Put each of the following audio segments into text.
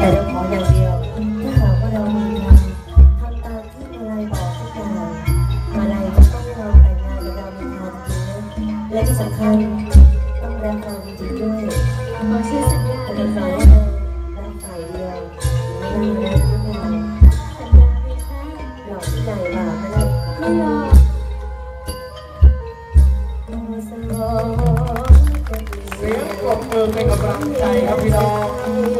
แต่เราขออย่างเดียวถ้าหากว่าเรามีงานทำตามที่มาลัยบอกทุกอย่างมาลัยจะต้องเราแต่งงานกับเราในทางจริงนะและที่สำคัญต้องรักเราจริงด้วยขอเชื่อสัญญาแต่เที่าเรารักฝ่ายเดียวไม่รักเราทุกอย่างหลอกที่ไหนล่ะไม่รอกไม่หลอกเสียงปรบมือเป็นกำลังใจครับพี่น้อง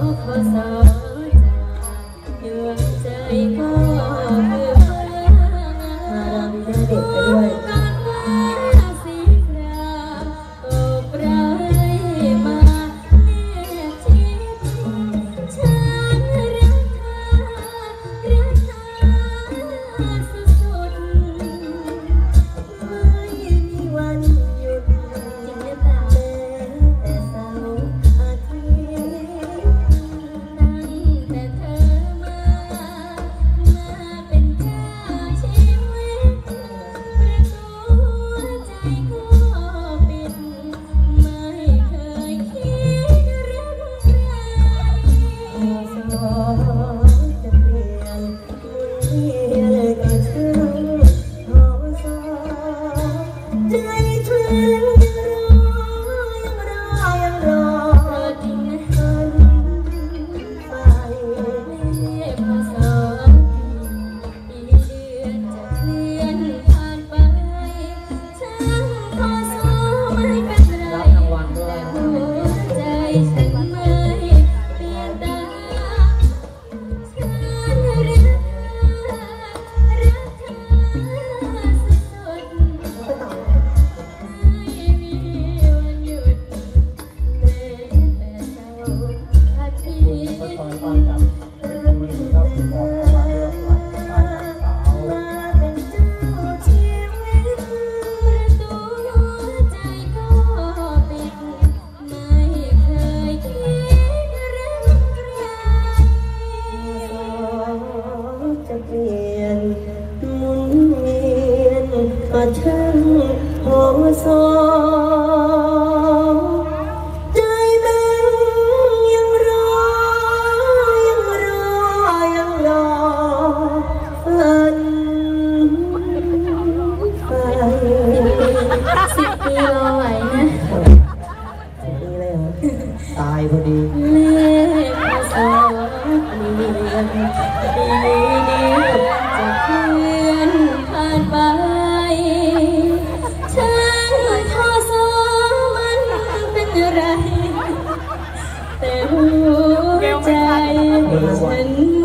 cause I país. Thân. Husband.